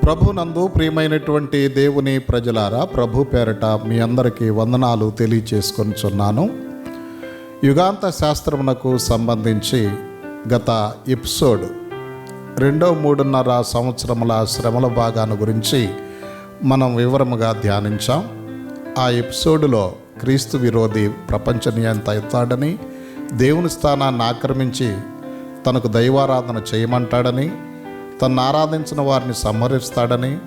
ప్రభునందు ప్రియమైనటువంటి దేవుని ప్రజలారా ప్రభు పేరట మీ అందరికీ వందనాలు తెలియచేసుకొనిచున్నాను యుగాంత శాస్త్రమునకు సంబంధించి గత ఎపిసోడ్ రెండో మూడున్నర సంవత్సరముల శ్రమల భాగాన్ని గురించి మనం వివరముగా ధ్యానించాం. ఆ ఎపిసోడ్లో క్రీస్తు విరోధి ప్రపంచ నియంత అవుతాడని దేవుని స్థానాన్ని ఆక్రమించి తనకు దైవారాధన చేయమంటాడని తను ఆరాధించిన వారిని సంహరిస్తాడని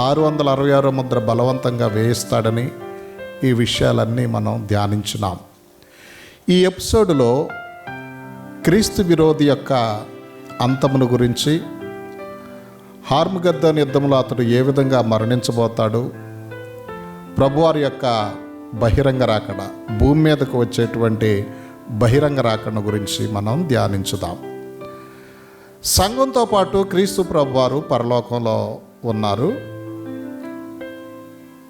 ఆరు వందల అరవై ఆరో ముద్ర బలవంతంగా వేయిస్తాడని ఈ విషయాలన్నీ మనం ధ్యానించినాం. ఈ ఎపిసోడ్లో క్రీస్తు విరోధి యొక్క అంతమును గురించి హార్మగద్దన్ యుద్ధంలో అతడు ఏ విధంగా మరణించబోతాడు ప్రభువారి యొక్క బహిరంగ రాకడ భూమి మీదకు వచ్చేటువంటి బహిరంగ రాకడ గురించి మనం ధ్యానించుదాం. సంఘంతో పాటు క్రీస్తు ప్రభువారు పరలోకంలో ఉన్నారు.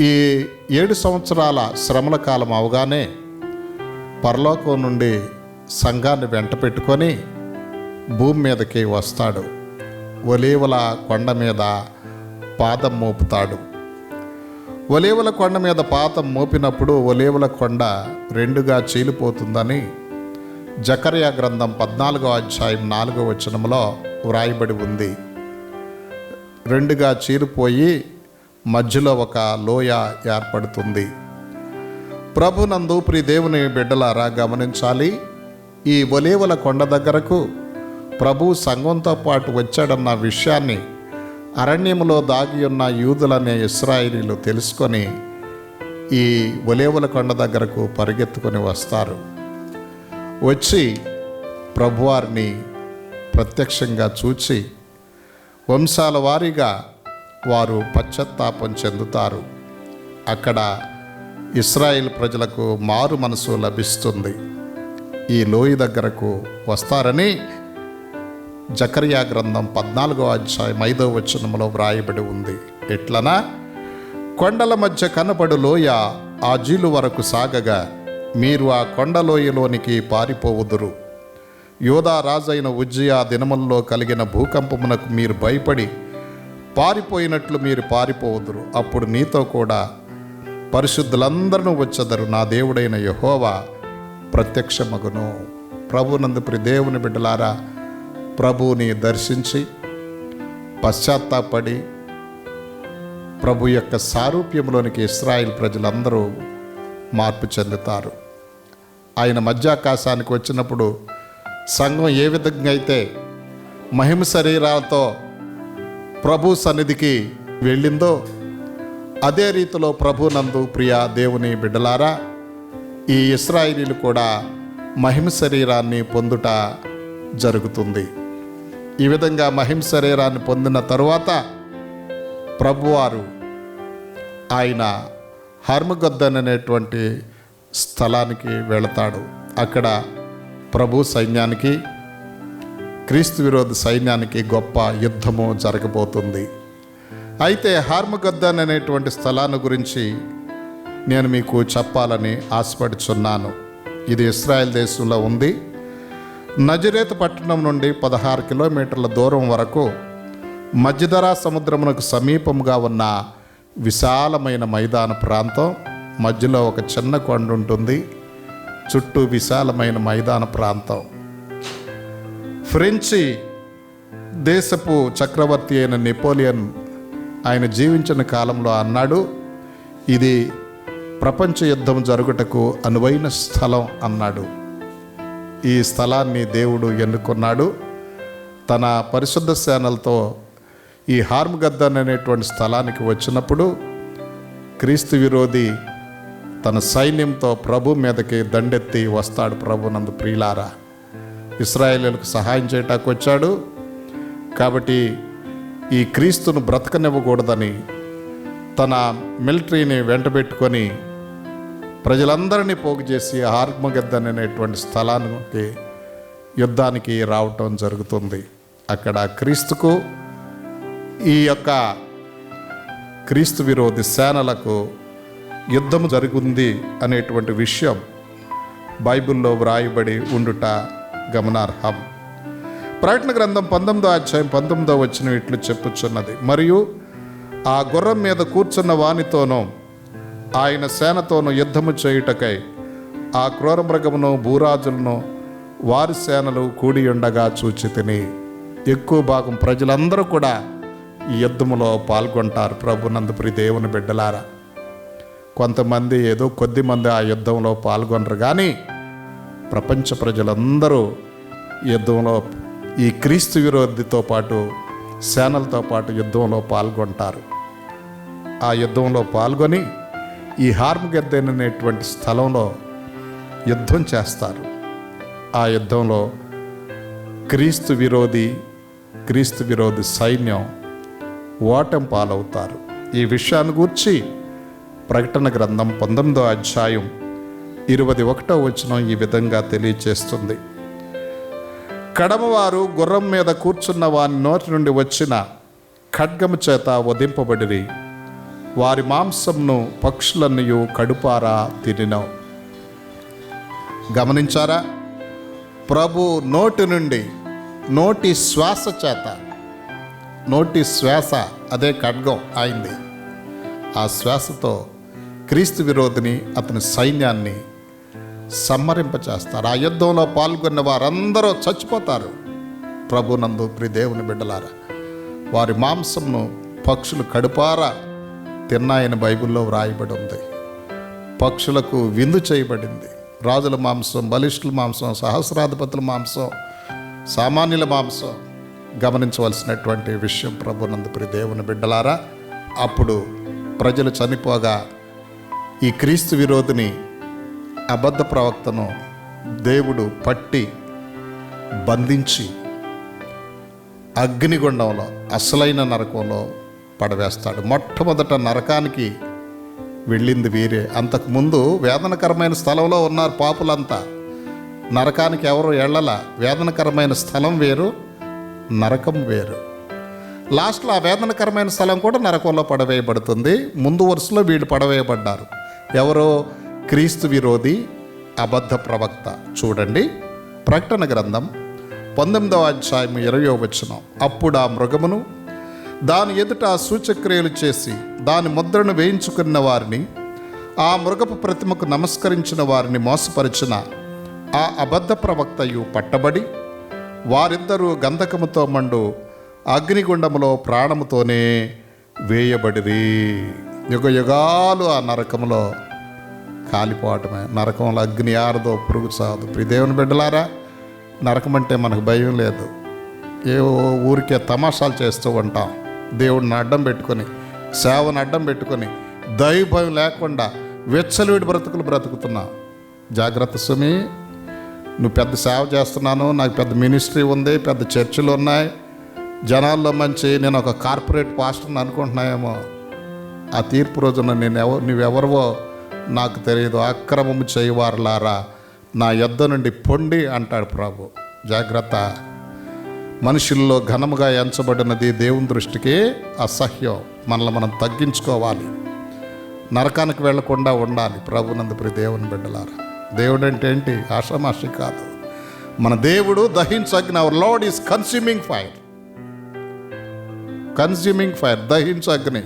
ఈ ఏడు సంవత్సరాల శ్రమల కాలం అవగానే పరలోకం నుండి సంఘాన్ని వెంట పెట్టుకొని భూమి మీదకి వస్తాడు. ఒలీవల కొండ మీద పాదం మోపుతాడు. ఒలీవల కొండ మీద పాదం మోపినప్పుడు ఒలీవల కొండ రెండుగా చీలిపోతుందని జకర్యా గ్రంథం పద్నాలుగో అధ్యాయం నాలుగో వచనంలో వ్రాయబడి ఉంది. రెండుగా చీరిపోయి మధ్యలో ఒక లోయ ఏర్పడుతుంది. ప్రభునందు ప్రి దేవుని బిడ్డలారా గమనించాలి. ఈ ఒలేవల కొండ దగ్గరకు ప్రభు సంఘంతో పాటు వచ్చాడన్న విషయాన్ని అరణ్యంలో దాగి ఉన్న యూదులనే ఇస్రాయిలీలు తెలుసుకొని ఈ ఒలేవల కొండ దగ్గరకు పరిగెత్తుకొని వస్తారు. వచ్చి ప్రభువారిని ప్రత్యక్షంగా చూచి వంశాల వారీగా వారు పశ్చాత్తాపం చెందుతారు. అక్కడ ఇస్రాయేల్ ప్రజలకు మారు మనసు లభిస్తుంది. ఈ లోయ దగ్గరకు వస్తారని జకర్యా గ్రంథం పద్నాలుగో అధ్యాయం ఐదో వచనంలో వ్రాయబడి ఉంది. ఎట్లనా? కొండల మధ్య కనబడు లోయ ఆ జీలు వరకు సాగగా మీరు ఆ కొండలోయలోనికి పారిపోవుదురు. యోధా రాజైన ఉజ్జయ దినముల్లో కలిగిన భూకంపమునకు మీరు భయపడి పారిపోయినట్లు మీరు పారిపోవుదురు. అప్పుడు నీతో కూడా పరిశుద్ధులందరూ వచ్చదరు. నా దేవుడైన యహోవా ప్రత్యక్షమగును. ప్రభునందు ప్రి దేవుని బిడ్డలారా ప్రభువుని దర్శించి పశ్చాత్తాపడి ప్రభు యొక్క సారూప్యంలోనికి ఇస్రాయిల్ ప్రజలందరూ మార్పు చెందుతారు. ఆయన మధ్యాకాశానికి వచ్చినప్పుడు సంఘం ఏ విధంగా అయితే మహిమ శరీరాలతో ప్రభు సన్నిధికి వెళ్ళిందో అదే రీతిలో ప్రభు నందు ప్రియ దేవుని బిడ్డలారా ఈ ఇస్రాయిలీలు కూడా మహిమ శరీరాన్ని పొందుట జరుగుతుంది. ఈ విధంగా మహిమ శరీరాన్ని పొందిన తరువాత ప్రభువారు ఆయన హర్మగొద్దన్ అనేటువంటి స్థలానికి వెళతాడు. అక్కడ ప్రభు సైన్యానికి క్రీస్తు విరోధ సైన్యానికి గొప్ప యుద్ధము జరగబోతుంది. అయితే హార్మగద్దన్ అనేటువంటి స్థలాన్ని గురించి నేను మీకు చెప్పాలని ఆశపడుచున్నాను. ఇది ఇస్రాయెల్ దేశంలో ఉంది. నజరేత్ పట్టణం నుండి పదహారు కిలోమీటర్ల దూరం వరకు మధ్యధరా సముద్రమునకు సమీపంగా ఉన్న విశాలమైన మైదాన ప్రాంతం. మధ్యలో ఒక చిన్న కొండ ఉంటుంది. చుట్టూ విశాలమైన మైదాన ప్రాంతం. ఫ్రెంచి దేశపు చక్రవర్తి అయిన నెపోలియన్ ఆయన జీవించిన కాలంలో అన్నాడు ఇది ప్రపంచ యుద్ధం జరుగుటకు అనువైన స్థలం అన్నాడు. ఈ స్థలాన్ని దేవుడు ఎన్నుకున్నాడు. తన పరిశుద్ధ సేనలతో ఈ హార్మగద్దన్ అనేటువంటి స్థలానికి వచ్చినప్పుడు క్రీస్తు విరోధి తన సైన్యంతో ప్రభు మీదకి దండెత్తి వస్తాడు ప్రభు నందు ప్రియులారా. ఇస్రాయేలీలకు సహాయం చేయటానికి వచ్చాడు. కాబట్టి ఈ క్రీస్తును బ్రతకనివ్వకూడదని తన మిలిటరీని వెంటబెట్టుకొని ప్రజలందరినీ పోగు చేసి ఆర్మగద్దన్ అనేటువంటి స్థలానికి యుద్ధానికి రావటం జరుగుతుంది. అక్కడ క్రీస్తుకు ఈ యొక్క క్రీస్తు విరోధి సేనలకు యుద్ధం జరుగుంది అనేటువంటి విషయం బైబిల్లో వ్రాయబడి ఉండుట గమనార్హం. ప్రకటన గ్రంథం పంతొమ్మిదో అధ్యాయం పంతొమ్మిదో వచ్చిన ఇట్లు చెప్పుచున్నది. మరియు ఆ గుర్రం మీద కూర్చున్న వానితోనూ ఆయన సేనతోనూ యుద్ధము చేయుటకై ఆ క్రూర మృగమును భూరాజులను వారి సేనలు కూడి ఉండగా చూచి తిని ఎక్కువ భాగం ప్రజలందరూ కూడా ఈ యుద్ధములో పాల్గొంటారు ప్రభునందుపురి దేవుని బిడ్డలారా. కొంతమంది ఏదో కొద్ది మంది ఆ యుద్ధంలో పాల్గొనరు కానీ ప్రపంచ ప్రజలందరూ యుద్ధంలో ఈ క్రీస్తు విరోధితో పాటు సేనలతో పాటు యుద్ధంలో పాల్గొంటారు. ఆ యుద్ధంలో పాల్గొని ఈ హార్మగెద్దెన్ అనేటువంటి స్థలంలో యుద్ధం చేస్తారు. ఆ యుద్ధంలో క్రీస్తు విరోధి క్రీస్తు విరోధి సైన్యం ఓటం పాలవుతారు. ఈ విషయాన్ని గూర్చి ప్రకటన గ్రంథం పంతొమ్మిదో అధ్యాయం ఇరవై ఒకటో వచనం ఈ విధంగా తెలియచేస్తుంది. కడమవారు గుర్రం మీద కూర్చున్న వారి నోటి నుండి వచ్చిన ఖడ్గము చేత వధింపబడిరి. వారి మాంసంను పక్షులన్నయు కడుపారా తినినవు. గమనించారా? ప్రభు నోటి నుండి నోటి శ్వాస చేత నోటి శ్వాస అదే ఖడ్గం అయింది ఆ శ్వాసతో క్రీస్తు విరోధిని అతని సైన్యాన్ని సంహరింపచేస్తారు. ఆ యుద్ధంలో పాల్గొన్న వారందరూ చచ్చిపోతారు. ప్రభునందు ప్రి దేవుని బిడ్డలారా వారి మాంసంను పక్షులు కడుపారా తిన్నాయని బైబిల్లో వ్రాయబడి ఉంది. పక్షులకు విందు చేయబడింది. రాజుల మాంసం బలిష్ఠుల మాంసం సహస్రాధిపతుల మాంసం సామాన్యుల మాంసం గమనించవలసినటువంటి విషయం ప్రభునందుపురి దేవుని బిడ్డలారా అప్పుడు ప్రజలు చనిపోగా ఈ క్రీస్తు విరోధిని అబద్ధ ప్రవక్తను దేవుడు పట్టి బంధించి అగ్నిగుండంలో అసలైన నరకంలో పడవేస్తాడు. మొట్టమొదట నరకానికి వెళ్ళింది వీరే. అంతకుముందు వేదనకరమైన స్థలంలో ఉన్నారు పాపులంతా. నరకానికి ఎవరు వెళ్ళల వేదనకరమైన స్థలం వేరు. నరకం వేరు. లాస్ట్లో ఆ వేదనకరమైన స్థలం కూడా నరకంలో పడవేయబడుతుంది. ముందు వరుసలో వీళ్ళు పడవేయబడ్డారు. ఎవరో క్రీస్తు విరోధి అబద్ధ ప్రవక్త. చూడండి. ప్రకటన గ్రంథం పంతొమ్మిదవ అధ్యాయం ఇరవయో వచనం. అప్పుడు ఆ మృగమును దాని ఎదుట సూచక్రియలు చేసి దాని ముద్రను వేయించుకున్న వారిని ఆ మృగపు ప్రతిమకు నమస్కరించిన వారిని మోసపరిచిన ఆ అబద్ధ ప్రవక్తయు పట్టబడి వారిద్దరూ గంధకముతో మండు అగ్నిగుండములో ప్రాణముతోనే వేయబడిరి. యుగ యుగాలు ఆ నరకములో కాలిపోవటమే. నరకంలో అగ్ని ఆరదో పురుగు సాదు ప్రి దేవుని బిడ్డలారా నరకం అంటే మనకు భయం లేదు. ఏ ఊరికే తమాషాలు చేస్తూ ఉంటాం. దేవుడిని అడ్డం పెట్టుకొని సేవను అడ్డం పెట్టుకొని దైవభయం లేకుండా వెచ్చలుడి బ్రతుకులు బ్రతుకుతున్నాం. జాగ్రత్త సుమి. నువ్వు పెద్ద సేవ చేస్తున్నాను నాకు పెద్ద మినిస్ట్రీ ఉంది పెద్ద చర్చిలు ఉన్నాయి. జనాల్లో మంచి నేను ఒక కార్పొరేట్ పాస్టర్ని అనుకుంటున్నాయేమో ఆ తీర్పు రోజున నేను ఎవ నువ్వెవరివో నాకు తెలియదు. అక్రమము చేయవారులారా నా యొద్ద నుండి పొండి అంటాడు ప్రభు. జాగ్రత్త. మనుషుల్లో ఘనముగా ఎంచబడినది దేవుని దృష్టికి అసహ్యం. మనల్ని మనం తగ్గించుకోవాలి. నరకానికి వెళ్ళకుండా ఉండాలి. ప్రభునందుపురి దేవుని బిడ్డలారా. దేవుడు అంటే ఏంటి ఆషామాషి కాదు. మన దేవుడు దహించగ్ని our Lord is consuming fire consuming fire దహించగ్ని.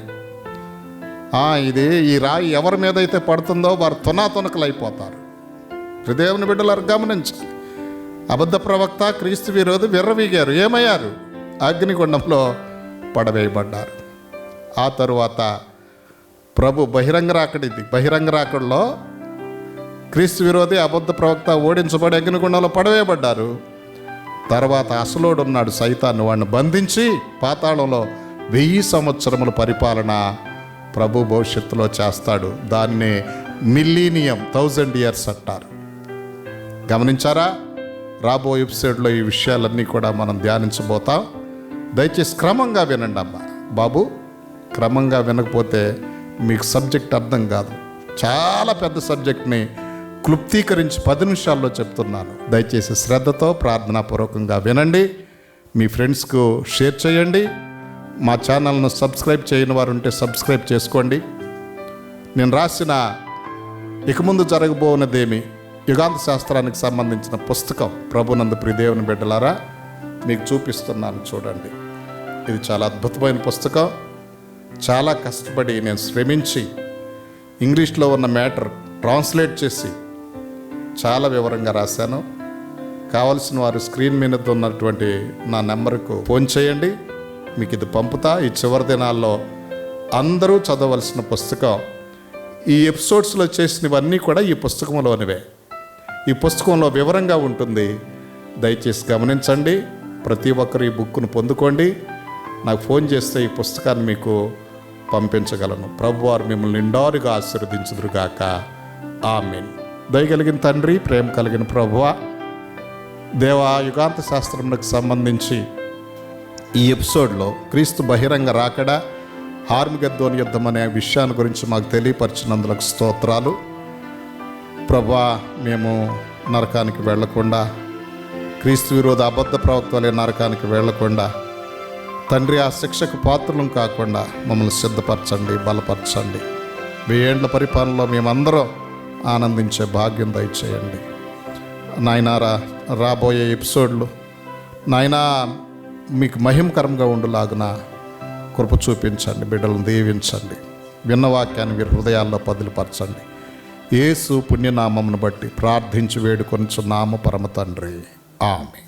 ఇది ఈ రాయి ఎవరి మీద అయితే పడుతుందో వారు తునాతునకలు అయిపోతారు హృదయం బిడ్డలారు గమనించాలి అబద్ధ ప్రవక్త క్రీస్తు విరోధి విర్రవీగారు ఏమయ్యారు? అగ్నిగుండంలో పడవేయబడ్డారు. ఆ తరువాత ప్రభు బహిరంగ రాకడిది. బహిరంగ రాకడలో క్రీస్తు విరోధి అబద్ధ ప్రవక్త ఓడించబడి అగ్నిగుండంలో పడవేయబడ్డారు. తర్వాత అసలోడు ఉన్నాడు సైతాన్ని వాడిని బంధించి పాతాళంలో వెయ్యి సంవత్సరముల పరిపాలన ప్రభు భవిష్యత్తులో చేస్తాడు. దాన్ని మిల్లీనియం థౌజండ్ ఇయర్స్ అంటారు. గమనించారా? రాబో ఎపిసోడ్లో ఈ విషయాలన్నీ కూడా మనం ధ్యానించబోతాం. దయచేసి క్రమంగా వినండి అమ్మా. బాబు క్రమంగా వినకపోతే మీకు సబ్జెక్ట్ అర్థం కాదు. చాలా పెద్ద సబ్జెక్ట్ని క్లుప్తీకరించి పది నిమిషాల్లో చెప్తున్నాను. దయచేసి శ్రద్ధతో ప్రార్థనాపూర్వకంగా వినండి. మీ ఫ్రెండ్స్కు షేర్ చేయండి. మా ఛానల్ను సబ్స్క్రైబ్ చేయని వారు ఉంటే సబ్స్క్రైబ్ చేసుకోండి. నేను రాసిన ఇక ముందు జరగబోనదేమి? యుగాంత శాస్త్రానికి సంబంధించిన పుస్తకం. ప్రభునందు ప్రిదేవుని బిడ్డలారా మీకు చూపిస్తున్నాను చూడండి. ఇది చాలా అద్భుతమైన పుస్తకం. చాలా కష్టపడి నేను శ్రమించి ఇంగ్లీష్లో ఉన్న మ్యాటర్ ట్రాన్స్లేట్ చేసి చాలా వివరంగా రాశాను. కావలసిన వారు స్క్రీన్ మీద ఉన్నటువంటి నా నెంబర్కు ఫోన్ చేయండి. మీకు ఇది పంపుతా. ఈ చివరి దినాల్లో అందరూ చదవలసిన పుస్తకం. ఈ ఎపిసోడ్స్లో చేసినవన్నీ కూడా ఈ పుస్తకంలోనివే. ఈ పుస్తకంలో వివరంగా ఉంటుంది. దయచేసి గమనించండి. ప్రతి ఒక్కరు ఈ బుక్ను పొందుకోండి. నాకు ఫోన్ చేస్తే ఈ పుస్తకాన్ని మీకు పంపించగలను. ప్రభువారు మిమ్మల్ని నిండారుగా ఆశీర్వదించుదురుగాక. ఆమెన్. దయగలిగిన తండ్రి ప్రేమ కలిగిన ప్రభువ దేవా యుగాంత శాస్త్రములకు సంబంధించి ఈ ఎపిసోడ్లో క్రీస్తు బహిరంగ రాకడ హార్మిగద్దోని యుద్ధం అనే విషయాన్ని గురించి మాకు తెలియపరిచినందులకు స్తోత్రాలు. ప్రభా మేము నరకానికి వెళ్ళకుండా క్రీస్తు విరోధ అబద్ధ ప్రవక్తలే నరకానికి వెళ్ళకుండా తండ్రి ఆ శిక్షకు పాత్రలం కాకుండా మమ్మల్ని సిద్ధపరచండి బలపరచండి. వెయ్యేండ్ల పరిపాలనలో మేమందరం ఆనందించే భాగ్యం దయచేయండి. నాయనారా రాబోయే ఎపిసోడ్లు నాయనా మీకు మహిమకరంగా ఉండులాగున కృప చూపించండి బిడ్డలను దీవించండి విన్న వాక్యాన్ని వీరి హృదయాల్లో పదిలిపరచండి. యేసు పుణ్యనామమును బట్టి ప్రార్థించి వేడుకొనిచున్నాము పరమ తండ్రి. ఆమె